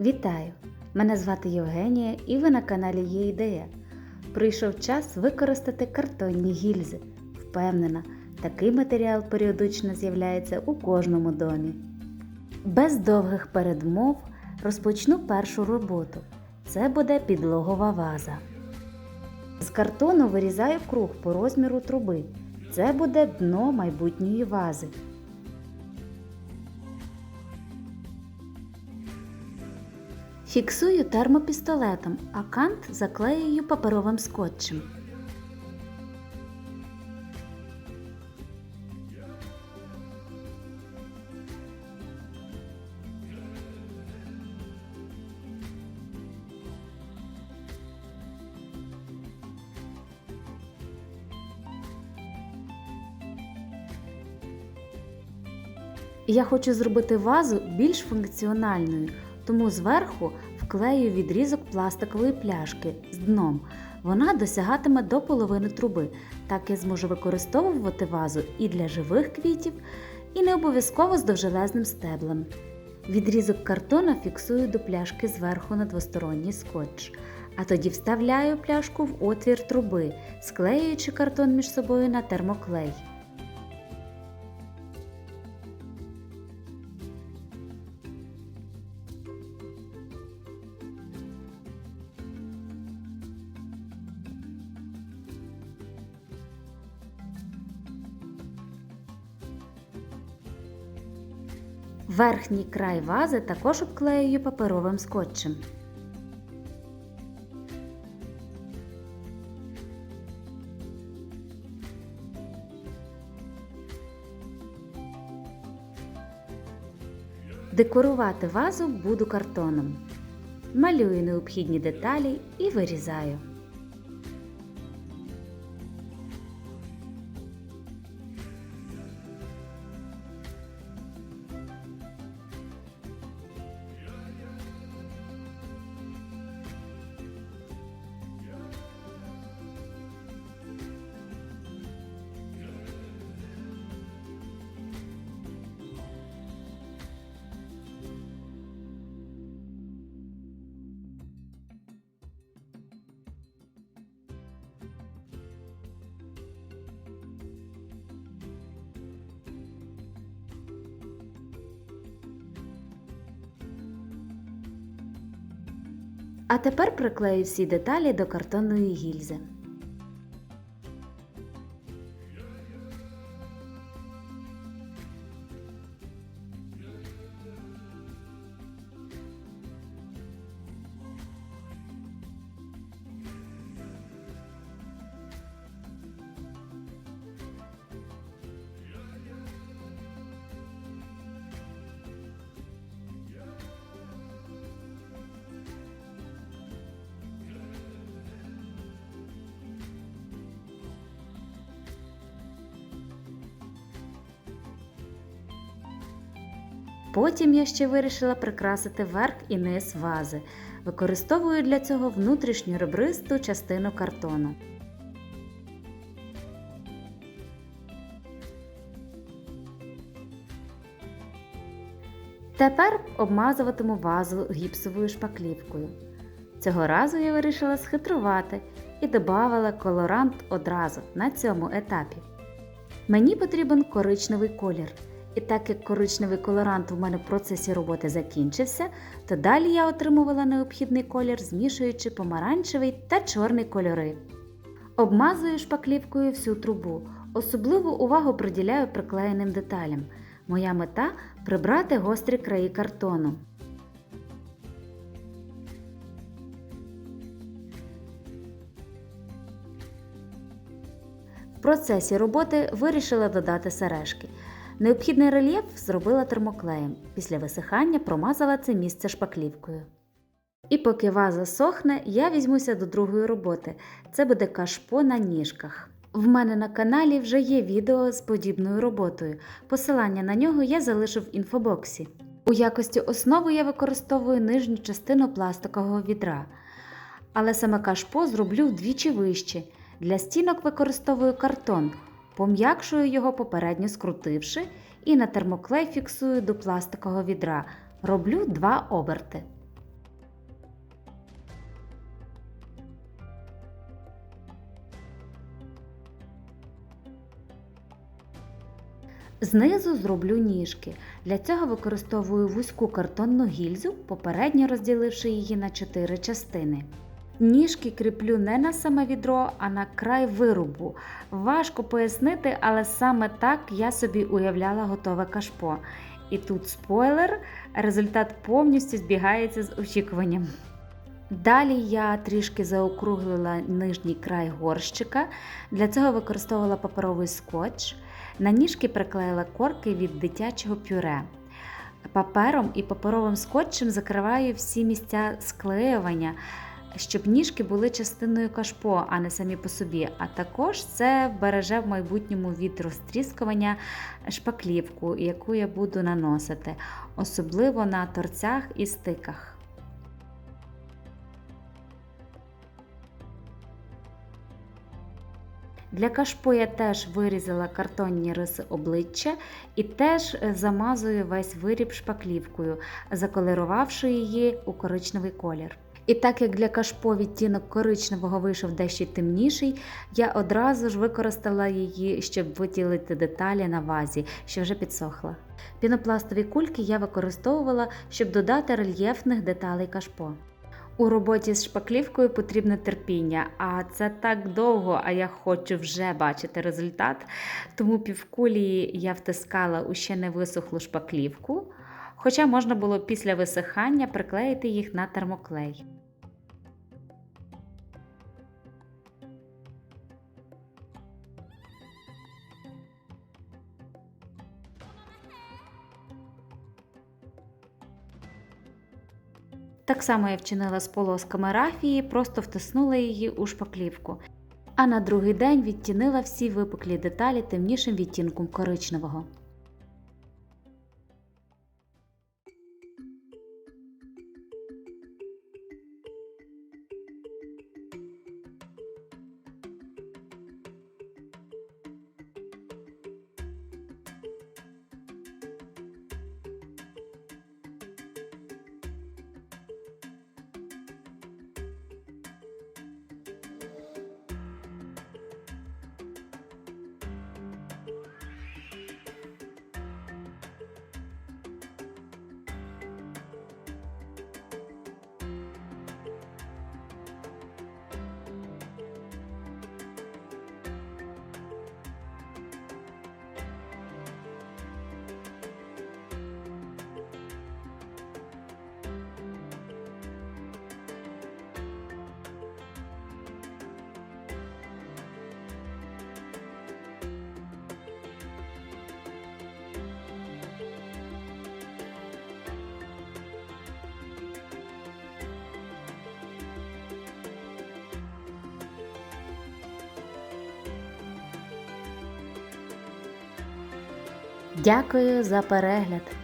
Вітаю! Мене звати Євгенія і ви на каналі Є ідея. Прийшов час використати картонні гільзи. Впевнена, такий матеріал періодично з'являється у кожному домі. Без довгих передмов розпочну першу роботу. Це буде підлогова ваза. З картону вирізаю круг по розміру труби. Це буде дно майбутньої вази. Фіксую термопістолетом, а кант заклеюю паперовим скотчем. Я хочу зробити вазу більш функціональною, тому зверху вклею відрізок пластикової пляшки з дном. Вона досягатиме до половини труби. Так я зможу використовувати вазу і для живих квітів, і не обов'язково з довжелезним стеблем. Відрізок картона фіксую до пляшки зверху на двосторонній скотч, а тоді вставляю пляшку в отвір труби, склеюючи картон між собою на термоклей. Верхній край вази також обклеюю паперовим скотчем. Декорувати вазу буду картоном. Малюю необхідні деталі і вирізаю. А тепер приклею всі деталі до картонної гільзи. Потім я ще вирішила прикрасити верх і низ вази. Використовую для цього внутрішню ребристу частину картону. Тепер обмазуватиму вазу гіпсовою шпаклівкою. Цього разу я вирішила схитрувати і додавала колорант одразу на цьому етапі. Мені потрібен коричневий колір. І так як коричневий колорант у мене в процесі роботи закінчився, то далі я отримувала необхідний колір, змішуючи помаранчевий та чорний кольори. Обмазую шпаклівкою всю трубу. Особливу увагу приділяю приклеєним деталям. Моя мета прибрати гострі краї картону. В процесі роботи вирішила додати сережки. Необхідний рельєф зробила термоклеєм. Після висихання промазала це місце шпаклівкою. І поки ваза сохне, я візьмуся до другої роботи. Це буде кашпо на ніжках. В мене на каналі вже є відео з подібною роботою. Посилання на нього я залишу в інфобоксі. У якості основи я використовую нижню частину пластикового відра. Але саме кашпо зроблю вдвічі вище. Для стінок використовую картон, Пом'якшую його попередньо скрутивши, і на термоклей фіксую до пластикового відра. Роблю два оберти. Знизу зроблю ніжки. Для цього використовую вузьку картонну гільзу, попередньо розділивши її на 4 частини. Ніжки кріплю не на саме відро, а на край вирубу. Важко пояснити, але саме так я собі уявляла готове кашпо. І тут спойлер, результат повністю збігається з очікуванням. Далі я трішки заокруглила нижній край горщика. Для цього використовувала паперовий скотч. На ніжки приклеїла корки від дитячого пюре. Папером і паперовим скотчем закриваю всі місця склеювання, щоб ніжки були частиною кашпо, а не самі по собі. А також це береже в майбутньому від розтріскування шпаклівку, яку я буду наносити, особливо на торцях і стиках. Для кашпо я теж вирізала картонні риси обличчя і теж е, замазую весь виріб шпаклівкою, заколерувавши її у коричневий колір. І так як для кашпо відтінок коричневого вийшов дещо темніший, я одразу ж використала її, щоб виділити деталі на вазі, що вже підсохла. Пінопластові кульки я використовувала, щоб додати рельєфних деталей кашпо. У роботі з шпаклівкою потрібне терпіння, а це так довго, а я хочу вже бачити результат. Тому півкулі я втискала у ще не висохлу шпаклівку, хоча можна було після висихання приклеїти їх на термоклей. Так само я вчинила з полосками рафії, просто втиснула її у шпаклівку. А на другий день відтінила всі випуклі деталі темнішим відтінком коричневого. Дякую за перегляд!